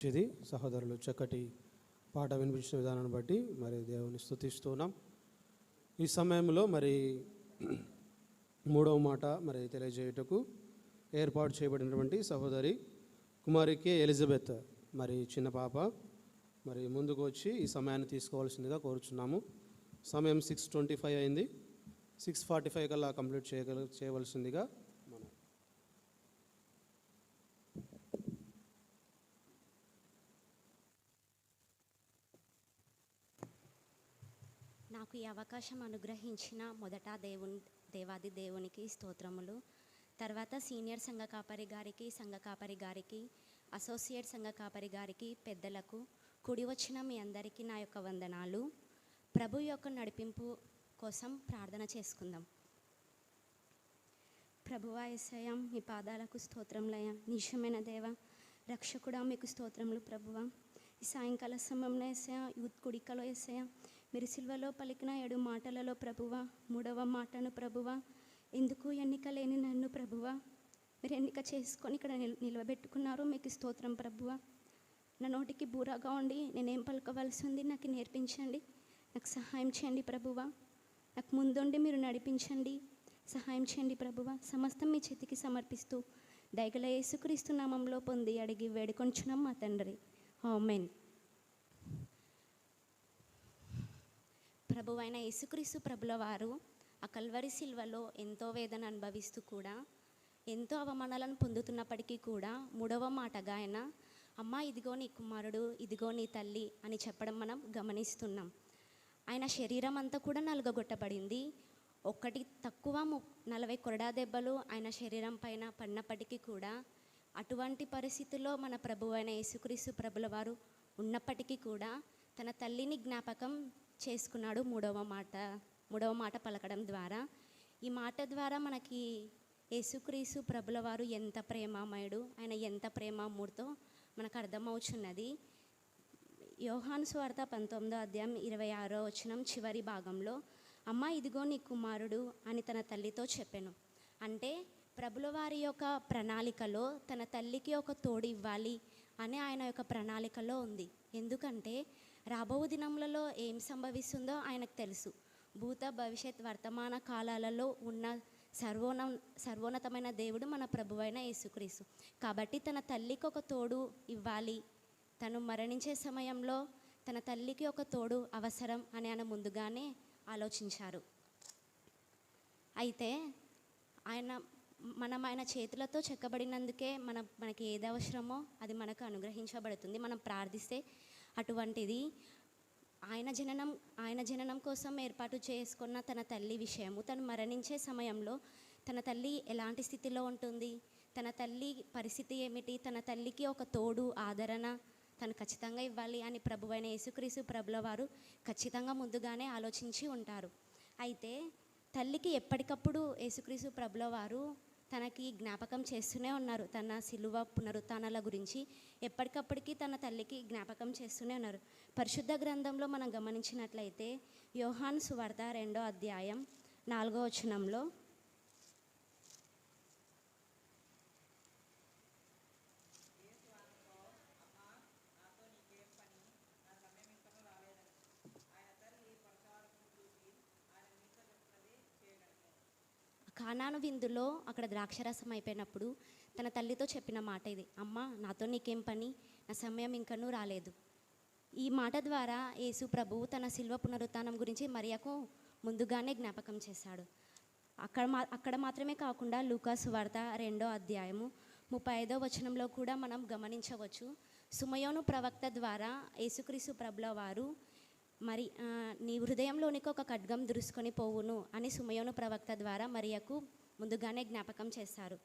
ఇది సహోదరులు చక్కటి పాట వినిపించిన విధానాన్ని బట్టి మరి దేవుని స్థుతిస్తున్నాం ఈ సమయంలో మరి మూడవ మాట మరి తెలియజేయుటకు ఏర్పాటు చేయబడినటువంటి సహోదరి కుమారికి ఎలిజబెత్ మరి చిన్న పాప. మరి ముందుకు వచ్చి ఈ సమయాన్ని తీసుకోవాల్సిందిగా కోరుచున్నాము. సమయం సిక్స్ ట్వంటీ ఫైవ్ అయింది. సిక్స్ ఫార్టీ ఫైవ్ కల్లా కంప్లీట్ చేయగల చేయవలసిందిగా మనం నాకు ఈ అవకాశం అనుగ్రహించిన మొదట దేవుని దేవాది దేవునికి స్తోత్రములు. తర్వాత సీనియర్ సంఘ కాపరి గారికి సంఘ కాపరి గారికి అసోసియేట్ సంఘ కాపరి గారికి పెద్దలకు కుడి వచ్చిన మీ అందరికీ నా యొక్క వందనాలు. ప్రభు యొక్క నడిపింపు కోసం ప్రార్థన చేసుకుందాం. ప్రభువా మీ పాదాలకు స్తోత్రంలయ నిజమైన దేవ రక్షకుడా మీకు స్తోత్రములు ప్రభువ. ఈ సాయంకాల సమయంలో ఎస్ఐ యూత్ కుడికలో ఎస్ఐ మీరు సిల్వలో పలికిన ఏడు మాటలలో ప్రభువా మూడవ మాటను ప్రభువా ఎందుకు ఎన్నిక లేని నన్ను ప్రభువా? మీరు ఎన్నిక చేసుకొని ఇక్కడ నిల్ నిలబెట్టుకున్నారు మీకు స్తోత్రం ప్రభువా. నా నోటికి బూరాగా ఉండి నేనేం పలుకోవాల్సి ఉంది నాకు నేర్పించండి నాకు సహాయం చేయండి ప్రభువా. నాకు ముందుండి మీరు నడిపించండి సహాయం చేయండి ప్రభువా. సమస్తం మీ చేతికి సమర్పిస్తూ దయగల యేసుక్రీస్తు నామంలో పొంది అడిగి వేడుకొంచున్నాం మా తండ్రి. ఆమెన్. ప్రభు అయిన యేసుక్రీస్తు ప్రభుల వారు ఆ కల్వరి శిల్వలో ఎంతో వేదన అనుభవిస్తూ కూడా ఎంతో అవమానాలను పొందుతున్నప్పటికీ కూడా మూడవ మాటగా ఆయన అమ్మ ఇదిగో నీ కుమారుడు ఇదిగో నీ తల్లి అని చెప్పడం మనం గమనిస్తున్నాం. ఆయన శరీరం అంతా కూడా నలుగగొట్టబడింది ఒకటి తక్కువ ము నలభై కొరడా దెబ్బలు ఆయన శరీరం పైన పడినప్పటికీ కూడా అటువంటి పరిస్థితుల్లో మన ప్రభు అయిన యేసుక్రీస్తు ప్రభుల వారు ఉన్నప్పటికీ కూడా తన తల్లిని జ్ఞాపకం చేసుకున్నాడు మూడవ మాట మూడవ మాట పలకడం ద్వారా. ఈ మాట ద్వారా మనకి యేసుక్రీసు ప్రభుల వారు ఎంత ప్రేమమయుడు ఆయన ఎంత ప్రేమామూర్తో మనకు అర్థమవుచున్నది. యోహాను స్వార్థ పంతొమ్మిదో అధ్యాయం ఇరవై ఆరో వచనం చివరి భాగంలో అమ్మ ఇదిగో నీ కుమారుడు అని తన తల్లితో చెప్పాను. అంటే ప్రభుల వారి యొక్క ప్రణాళికలో తన తల్లికి ఒక తోడు ఇవ్వాలి అని ఆయన యొక్క ప్రణాళికలో ఉంది. ఎందుకంటే రాబో దినములలో ఏం సంభవిస్తుందో ఆయనకు తెలుసు. భూత భవిష్యత్ వర్తమాన కాలాలలో ఉన్న సర్వోన సర్వోన్నతమైన దేవుడు మన ప్రభువైన యేసుక్రీస్తు. కాబట్టి తన తల్లికి ఒక తోడు ఇవ్వాలి. తను మరణించే సమయంలో తన తల్లికి ఒక తోడు అవసరం అని ఆయన ముందుగానే ఆలోచించారు. అయితే ఆయన మనం ఆయన చేతులతో చెక్కబడినందుకే మన మనకి ఏది అవసరమో అది మనకు అనుగ్రహించబడుతుంది. మనం ప్రార్థిస్తే అటువంటిది ఆయన జననం ఆయన జననం కోసం ఏర్పాటు చేసుకున్న తన తల్లి విషయము. తను మరణించే సమయంలో తన తల్లి ఎలాంటి స్థితిలో ఉంటుంది? తన తల్లి పరిస్థితి ఏమిటి? తన తల్లికి ఒక తోడు ఆదరణ తను ఖచ్చితంగా ఇవ్వాలి అని ప్రభు అయిన యేసుక్రీస్తు ప్రభుల వారు ఖచ్చితంగా ముందుగానే ఆలోచించి ఉంటారు. అయితే తల్లికి ఎప్పటికప్పుడు యేసుక్రీసు ప్రభుల వారు తనకి జ్ఞాపకం చేస్తూనే ఉన్నారు. తన సిలువ పునరుత్నాల గురించి ఎప్పటికప్పటికీ తన తల్లికి జ్ఞాపకం చేస్తూనే ఉన్నారు. పరిశుద్ధ గ్రంథంలో మనం గమనించినట్లయితే యోహాన్ సువార్త రెండో అధ్యాయం నాలుగో వచనంలో కానాను విందులో అక్కడ ద్రాక్షరసం అయిపోయినప్పుడు తన తల్లితో చెప్పిన మాట ఇది అమ్మ నాతో నీకేం పని? నా సమయం ఇంకనూ రాలేదు. ఈ మాట ద్వారా యేసు ప్రభువు తన శిల్వ పునరుత్నం గురించి మరియకు ముందుగానే జ్ఞాపకం చేశాడు. అక్కడ మా అక్కడ మాత్రమే కాకుండా లూకాసు వార్త రెండో అధ్యాయము ముప్పై ఐదో వచనంలో కూడా మనం గమనించవచ్చు. సుమయోను ప్రవక్త ద్వారా యేసుక్రీసు ప్రభుల వారు మరి నీ హృదయంలోనికి ఒక ఖడ్గం దురుసుకొని పోవును అని సుమయోను ప్రవక్త ద్వారా మరియకు ముందుగానే జ్ఞాపకం చేస్తారు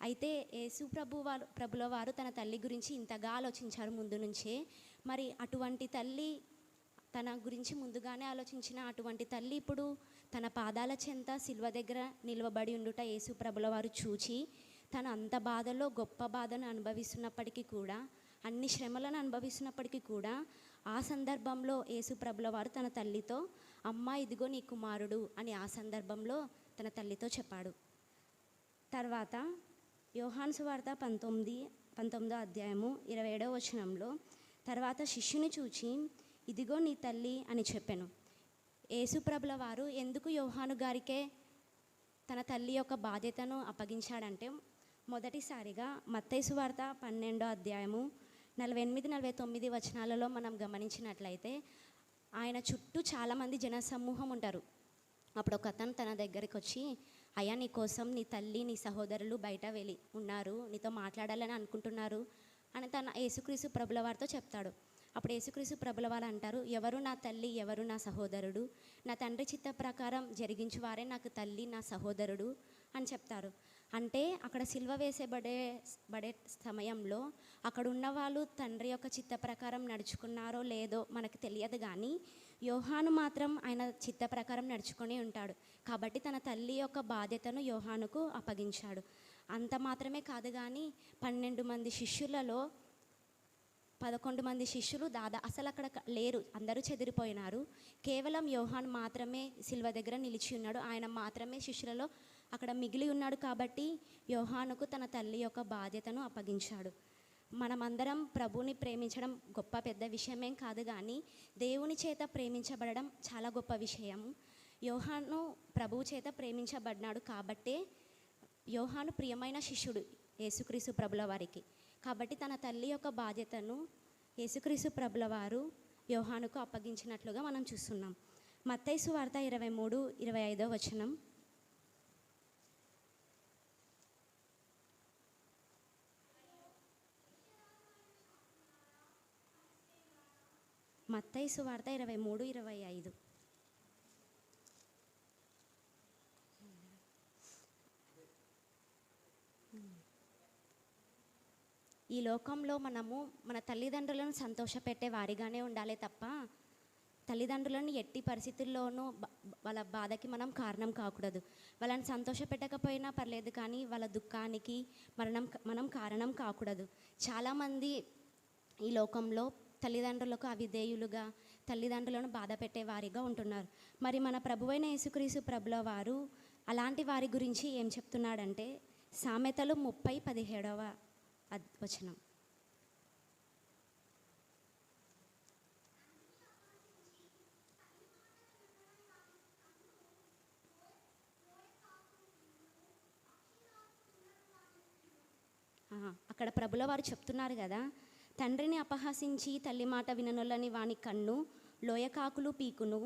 అయితే యేసు ప్రభు వారు ప్రభుల వారు తన తల్లి గురించి ఇంతగా ఆలోచించారు ముందు నుంచే. మరి అటువంటి తల్లి తన గురించి ముందుగానే ఆలోచించిన అటువంటి తల్లి ఇప్పుడు తన పాదాల చెంత శిల్వ దగ్గర నిలవబడి ఉండుట యేసు ప్రభుల వారు చూచి తను అంత బాధలో గొప్ప బాధను అనుభవిస్తున్నప్పటికీ కూడా అన్ని శ్రమలను అనుభవిస్తున్నప్పటికీ కూడా ఆ సందర్భంలో యేసుప్రభుల వారు తన తల్లితో అమ్మ ఇదిగో నీ కుమారుడు అని ఆ సందర్భంలో తన తల్లితో చెప్పాడు. తర్వాత యోహాన్ వార్త పంతొమ్మిది పంతొమ్మిదో అధ్యాయము ఇరవై ఏడవ వచనంలో తర్వాత శిష్యుని చూచి ఇదిగో నీ తల్లి అని చెప్పాను. యేసుప్రభుల వారు ఎందుకు యోహాను గారికే తన తల్లి యొక్క బాధ్యతను అప్పగించాడంటే మొదటిసారిగా మత్తైసు వార్త పన్నెండో అధ్యాయము నలభై ఎనిమిది నలభై తొమ్మిది వచనాలలో మనం గమనించినట్లయితే ఆయన చుట్టూ చాలామంది జన సమూహం ఉంటారు. అప్పుడు ఒక అతను తన దగ్గరికి వచ్చి అయ్యా నీ కోసం నీ తల్లి నీ సహోదరులు బయట వెళ్ళి ఉన్నారు నీతో మాట్లాడాలని అనుకుంటున్నారు అని తన యేసుక్రీసు ప్రభుల వారితో చెప్తాడు. అప్పుడు యేసుక్రీసు ప్రభుల వారు అంటారు ఎవరు నా తల్లి ఎవరు నా సహోదరుడు? నా తండ్రి చిత్త ప్రకారం జరిగించువారే నాకు తల్లి నా సహోదరుడు అని చెప్తారు. అంటే అక్కడ సిల్వ వేసేబడే బడే సమయంలో అక్కడ ఉన్న వాళ్ళు తండ్రి యొక్క చిత్త ప్రకారం నడుచుకున్నారో లేదో మనకు తెలియదు కానీ యోహాను మాత్రం ఆయన చిత్త ప్రకారం నడుచుకొని ఉంటాడు. కాబట్టి తన తల్లి యొక్క బాధ్యతను యోహానుకు అప్పగించాడు. అంత మాత్రమే కాదు కానీ పన్నెండు మంది శిష్యులలో పదకొండు మంది శిష్యులు దాదా అసలు అక్కడ లేరు అందరూ చెదిరిపోయినారు. కేవలం యోహాన్ మాత్రమే సిల్వ దగ్గర నిలిచి ఉన్నాడు. ఆయన మాత్రమే శిష్యులలో అక్కడ మిగిలి ఉన్నాడు కాబట్టి యోహానుకు తన తల్లి యొక్క బాధ్యతను అప్పగించాడు. మనమందరం ప్రభుని ప్రేమించడం గొప్ప పెద్ద విషయమేం కాదు కానీ దేవుని చేత ప్రేమించబడడం చాలా గొప్ప విషయం యోహాను ప్రభువు చేత ప్రేమించబడినాడు కాబట్టే యోహాను ప్రియమైన శిష్యుడు యేసుక్రీసు ప్రభుల వారికి. కాబట్టి తన తల్లి యొక్క బాధ్యతను యేసుక్రీసు ప్రభుల వారు యోహానుకు అప్పగించినట్లుగా మనం చూస్తున్నాం. మత్తైసు వార్త ఇరవై మూడు ఇరవై ఐదో వచనం. మత్తైసు వార్త ఇరవై మూడు ఇరవై ఐదు. ఈ లోకంలో మనము మన తల్లిదండ్రులను సంతోషపెట్టే వారిగానే ఉండాలి తప్ప తల్లిదండ్రులను ఎట్టి పరిస్థితుల్లోనూ వాళ్ళ బాధకి మనం కారణం కాకూడదు. వాళ్ళని సంతోషపెట్టకపోయినా పర్లేదు కానీ వాళ్ళ దుఃఖానికి మరణం మనం కారణం కాకూడదు. చాలామంది ఈ లోకంలో తల్లిదండ్రులకు అవిధేయులుగా తల్లిదండ్రులను బాధ పెట్టే వారిగా ఉంటున్నారు. మరి మన ప్రభువైన యేసుక్రీసు ప్రభుల వారు అలాంటి వారి గురించి ఏం చెప్తున్నాడంటే సామెతలు ముప్పై పదిహేడవ వచనం. అక్కడ ప్రభుల వారు చెప్తున్నారు కదా తండ్రిని అపహసించి తల్లి మాట విననొల్లని వాని కన్ను లోయకాకులు పీకును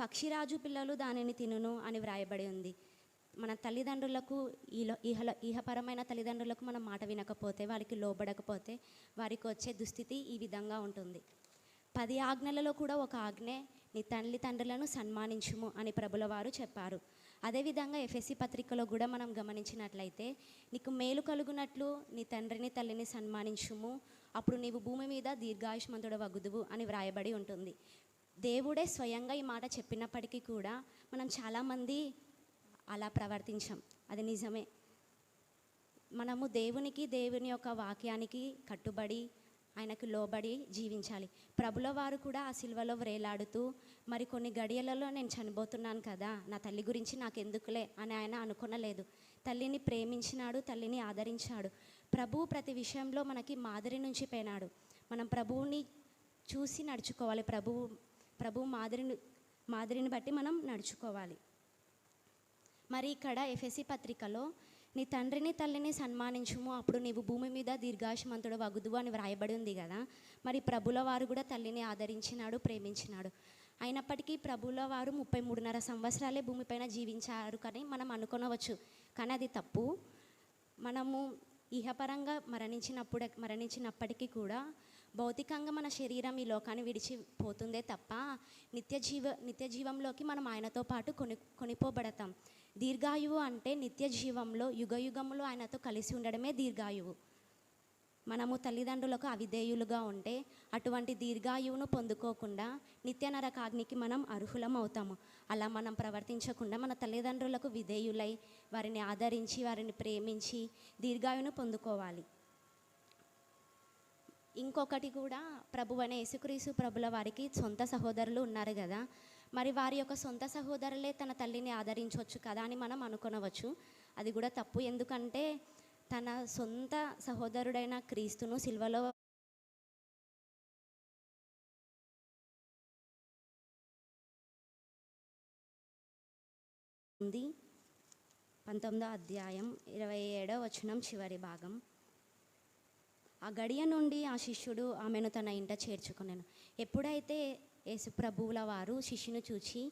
పక్షిరాజు పిల్లలు దానిని తినును అని వ్రాయబడి ఉంది. మన తల్లిదండ్రులకు ఈలో ఇహల ఇహపరమైన తల్లిదండ్రులకు మనం మాట వినకపోతే వారికి లోబడకపోతే వారికి వచ్చే దుస్థితి ఈ విధంగా ఉంటుంది. పది ఆజ్ఞలలో కూడా ఒక ఆజ్ఞే నీ తల్లి తండ్రులను సన్మానించుము అని ప్రభుల వారు చెప్పారు. అదేవిధంగా ఎఫ్ఎస్సి పత్రికలో కూడా మనం గమనించినట్లయితే నీకు మేలు కలుగునట్లు నీ తండ్రిని తల్లిని సన్మానించుము అప్పుడు నీవు భూమి మీద దీర్ఘాయుష్మంతుడు వగుదువు అని వ్రాయబడి ఉంటుంది. దేవుడే స్వయంగా ఈ మాట చెప్పినప్పటికీ కూడా మనం చాలామంది అలా ప్రవర్తించాం. అది నిజమే. మనము దేవునికి దేవుని యొక్క వాక్యానికి కట్టుబడి ఆయనకు లోబడి జీవించాలి. ప్రభుల వారు కూడా ఆ సిల్వలో వ్రేలాడుతూ మరి కొన్ని గడియలలో నేను చనిపోతున్నాను కదా నా తల్లి గురించి నాకు ఎందుకులే అని ఆయన అనుకునలేదు. తల్లిని ప్రేమించినాడు తల్లిని ఆదరించాడు. ప్రభువు ప్రతి విషయంలో మనకి మాదిరి నుంచి పోయినాడు మనం ప్రభువుని చూసి నడుచుకోవాలి. ప్రభువు ప్రభు మాదిరిని మాదిరిని బట్టి మనం నడుచుకోవాలి. మరి ఇక్కడ ఎఫ్ఎస్సి పత్రికలో నీ తండ్రిని తల్లిని సన్మానించుము. అప్పుడు నీవు భూమి మీద దీర్ఘాశమంతుడు వగుదు అని వ్రాయబడి ఉంది కదా. మరి ప్రభుల వారు కూడా తల్లిని ఆదరించినాడు ప్రేమించినాడు. అయినప్పటికీ ప్రభుల వారు ముప్పై మూడున్నర సంవత్సరాలే భూమిపైన జీవించారు కానీ మనం అనుకునవచ్చు. కానీ అది తప్పు. మనము ఇహపరంగా మరణించినప్పుడు మరణించినప్పటికీ కూడా భౌతికంగా మన శరీరం ఈ లోకాన్ని విడిచిపోతుందే తప్ప నిత్య జీవ నిత్య జీవంలోకి మనం ఆయనతో పాటు కొని కొనిపోబడతాం. దీర్ఘాయువు అంటే నిత్య జీవంలో యుగయుగంలో ఆయనతో కలిసి ఉండడమే దీర్ఘాయువు. మనము తల్లిదండ్రులకు అవిధేయులుగా ఉంటే అటువంటి దీర్ఘాయువును పొందుకోకుండా నిత్య నరకాగ్నికి మనం అర్హులం అవుతాము అలా మనం ప్రవర్తించకుండా మన తల్లిదండ్రులకు విధేయులై వారిని ఆదరించి వారిని ప్రేమించి దీర్ఘాయువును పొందుకోవాలి. ఇంకొకటి కూడా ప్రభు అనే యేసుక్రీసు ప్రభుల వారికి సొంత సహోదరులు ఉన్నారు కదా. మరి వారి యొక్క సొంత సహోదరులే తన తల్లిని ఆదరించవచ్చు కదా అని మనం అనుకొనవచ్చు. అది కూడా తప్పు. ఎందుకంటే తన సొంత సహోదరుడైన క్రీస్తును సిల్వలో ఉంది. పంతొమ్మిదో అధ్యాయం ఇరవై ఏడో వచనం చివరి భాగం. ఆ గడియ నుండి ఆ శిష్యుడు ఆమెను తన ఇంట చేర్చుకున్నాను ఎప్పుడైతే యేసుప్రభువుల వారు శిష్యుని చూచి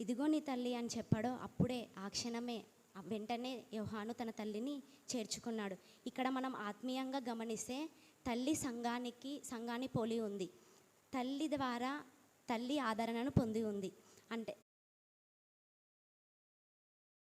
ఇదిగో నీ తల్లి అని చెప్పాడో అప్పుడే ఆ క్షణమే వెంటనే యోహాను తన తల్లిని చేర్చుకున్నాడు. ఇక్కడ మనం ఆత్మీయంగా గమనిస్తే తల్లి సంఘానికి సంఘాన్ని పోలి ఉంది. తల్లి ద్వారా తల్లి ఆదరణను పొంది ఉంది. అంటే